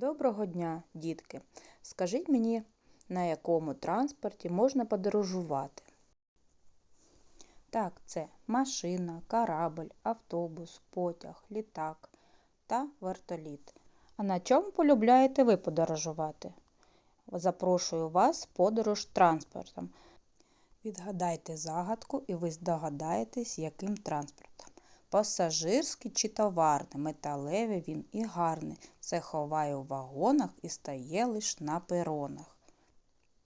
Доброго дня, дітки! Скажіть мені, на якому транспорті можна подорожувати? Так, це машина, корабль, автобус, потяг, літак та вертоліт. А на чому полюбляєте ви подорожувати? Запрошую вас в подорож транспортом. Відгадайте загадку і ви здогадаєтесь, яким транспортом. Пасажирський чи товарний, металевий він і гарний. Все ховає у вагонах і стає лиш на перонах.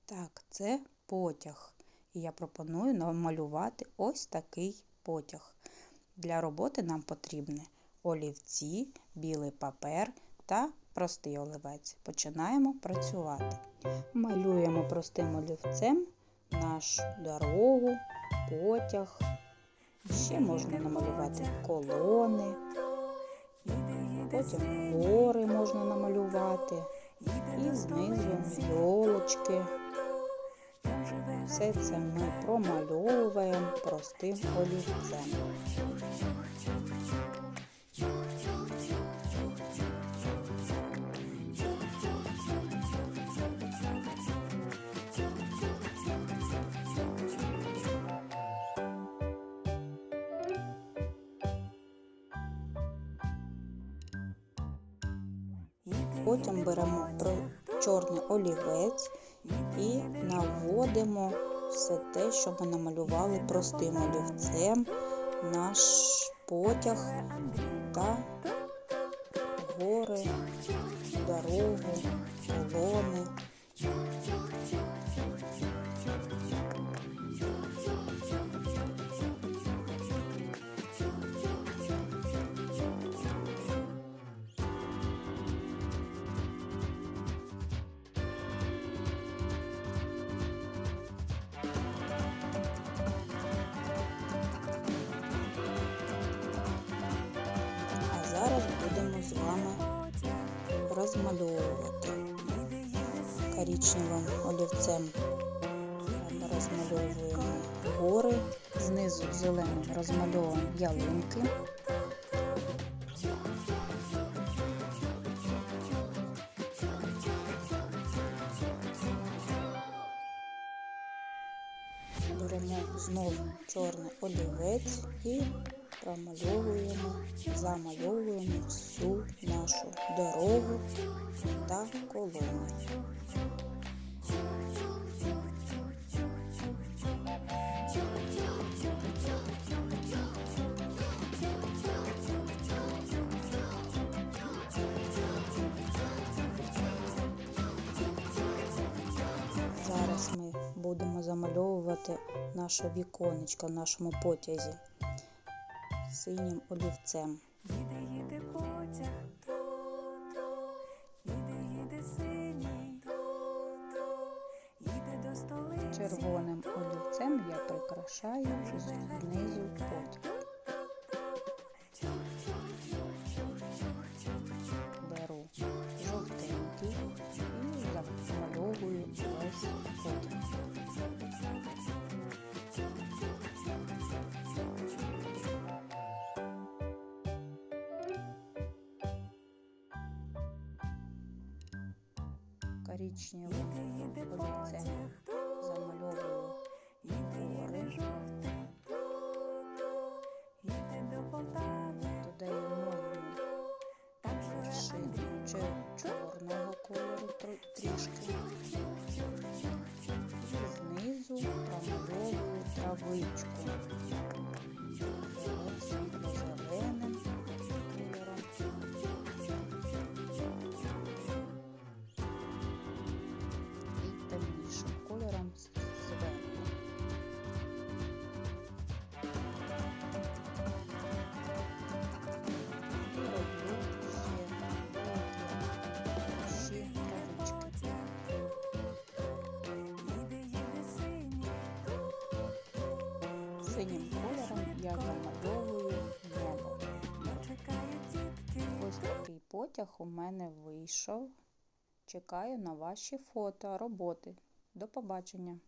Так, це потяг. І я пропоную намалювати ось такий потяг. Для роботи нам потрібні олівці, білий папер та простий олівець. Починаємо працювати. Малюємо простим олівцем нашу дорогу, потяг. Ще можна намалювати колони, потім гори можна намалювати і знизу йолочки. Все це ми промальовуємо простим олівцем. Потім беремо чорний олівець і наводимо все те, що ми намалювали простим олівцем, наш потяг та гори, дорогу, колони. Коричневим олівцем. Розмальовуємо гори, знизу зеленим розмальовуємо ялинки. Беремо знову чорний олівець і промальовуємо, замальовуємо всю нашу дорогу та колони. Зараз ми будемо замальовувати наше віконечко в нашому потязі синім олівцем. Червоним олівцем я прикрашаю знизу потяг. Беру жовтенький і замальовую весь потяг. Коричневим Їде, жовтий, їде до Полтави. Там живе чорного кольору трішки. Знизу промальовую травичку. Синім кольором я замальовую небо. Ось такий потяг у мене вийшов. Чекаю на ваші фото, роботи. До побачення!